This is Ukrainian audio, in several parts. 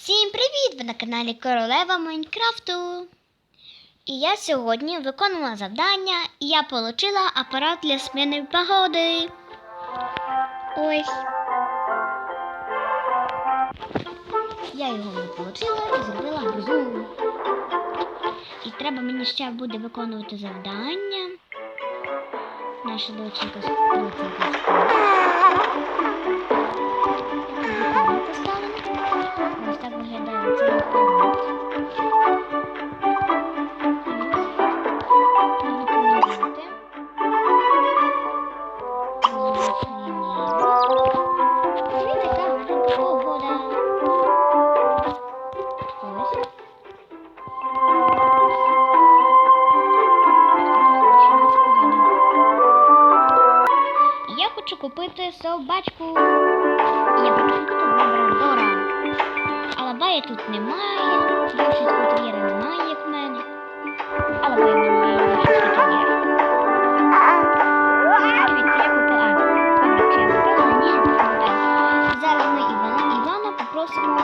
Всім привіт! Ви на каналі Королева Майнкрафту. І я сьогодні виконувала завдання, і я отримала апарат для зміни погоди. Ось. Я його отримала і зробила грозу. І треба мені ще буде виконувати завдання. Наша доченька купити собачку. Я купити лабрадора. Але бая тут немає. Більшість котельєра немає, як в мене. Але бая в більшість котельєра. Дивіться, я купила. А, я купила? Ні, не. Зараз ми Івана, Івана попросимо.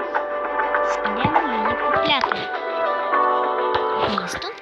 Ось. Ідемо її купляти. Місто.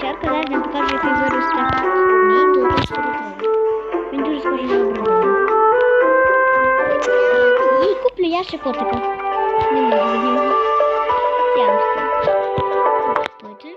Овчарка, зараз покаже, як він виросте. Він дуже старий. Він дуже схожий на. І куплю я ще котика. Не можу від. Купити.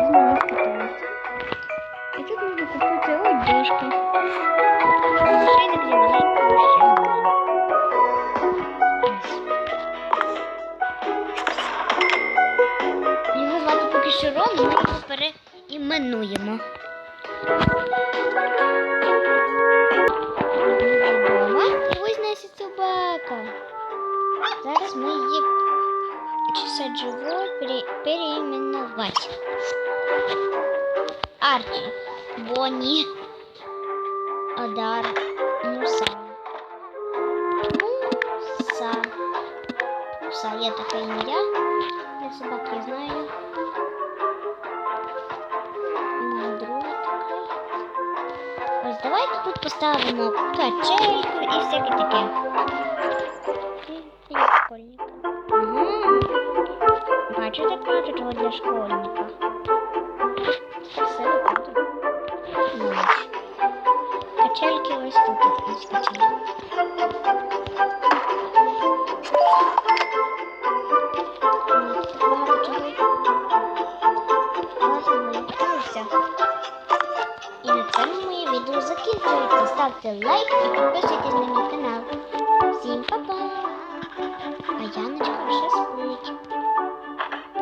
одежки. Шайник для маленького ще можна. Його звати поки що Ром, ми його переіменуємо. Зараз ми її часа живо пере, переіменувати. Арчі, Бонні, Одар, Муса. Муса. Муса, є таке ім'я. Я собаки знаю. М, Друге таке. Ось давайте тут поставимо качельку і всяке таке. Як школьник. Мгм. Бачите, карточку для школьника. І на цьому моє відео закінчується. Ставте лайк і підписуйтесь на мій канал. Всім па-па! А Яночка вже спить.